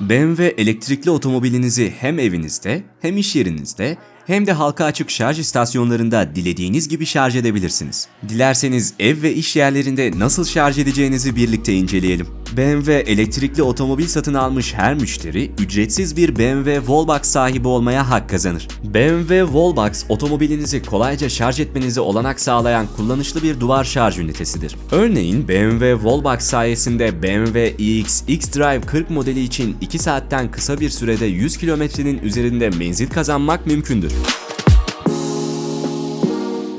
BMW elektrikli otomobilinizi hem evinizde hem iş yerinizde hem de halka açık şarj istasyonlarında dilediğiniz gibi şarj edebilirsiniz. Dilerseniz ev ve iş yerlerinde nasıl şarj edeceğinizi birlikte inceleyelim. BMW elektrikli otomobil satın almış her müşteri ücretsiz bir BMW Wallbox sahibi olmaya hak kazanır. BMW Wallbox otomobilinizi kolayca şarj etmenize olanak sağlayan kullanışlı bir duvar şarj ünitesidir. Örneğin BMW Wallbox sayesinde BMW iX X-Drive 40 modeli için 2 saatten kısa bir sürede 100 kilometrenin üzerinde menzil kazanmak mümkündür.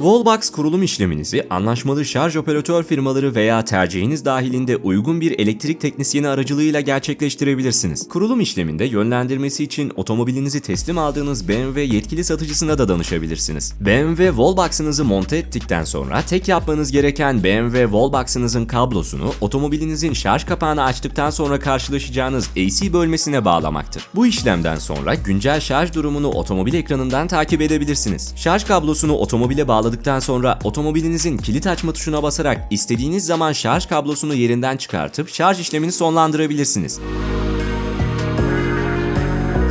Wallbox kurulum işleminizi anlaşmalı şarj operatör firmaları veya tercihiniz dahilinde uygun bir elektrik teknisyeni aracılığıyla gerçekleştirebilirsiniz. Kurulum işleminde yönlendirmesi için otomobilinizi teslim aldığınız BMW yetkili satıcısına da danışabilirsiniz. BMW Wallbox'ınızı monte ettikten sonra tek yapmanız gereken BMW Wallbox'ınızın kablosunu otomobilinizin şarj kapağını açtıktan sonra karşılaşacağınız AC bölmesine bağlamaktır. Bu işlemden sonra güncel şarj durumunu otomobil ekranından takip edebilirsiniz. Şarj kablosunu otomobile bağladıktan sonra otomobilinizin kilit açma tuşuna basarak istediğiniz zaman şarj kablosunu yerinden çıkartıp şarj işlemini sonlandırabilirsiniz.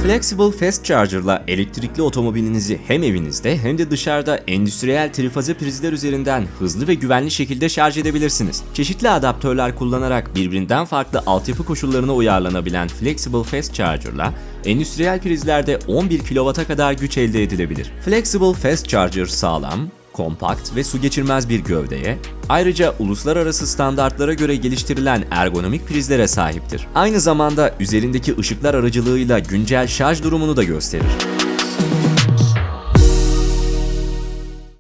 Flexible Fast Charger'la elektrikli otomobilinizi hem evinizde hem de dışarıda endüstriyel trifaze prizler üzerinden hızlı ve güvenli şekilde şarj edebilirsiniz. Çeşitli adaptörler kullanarak birbirinden farklı altyapı koşullarına uyarlanabilen Flexible Fast Charger'la endüstriyel prizlerde 11 kW'a kadar güç elde edilebilir. Flexible Fast Charger sağlam, kompakt ve su geçirmez bir gövdeye, ayrıca uluslararası standartlara göre geliştirilen ergonomik prizlere sahiptir. Aynı zamanda üzerindeki ışıklar aracılığıyla güncel şarj durumunu da gösterir.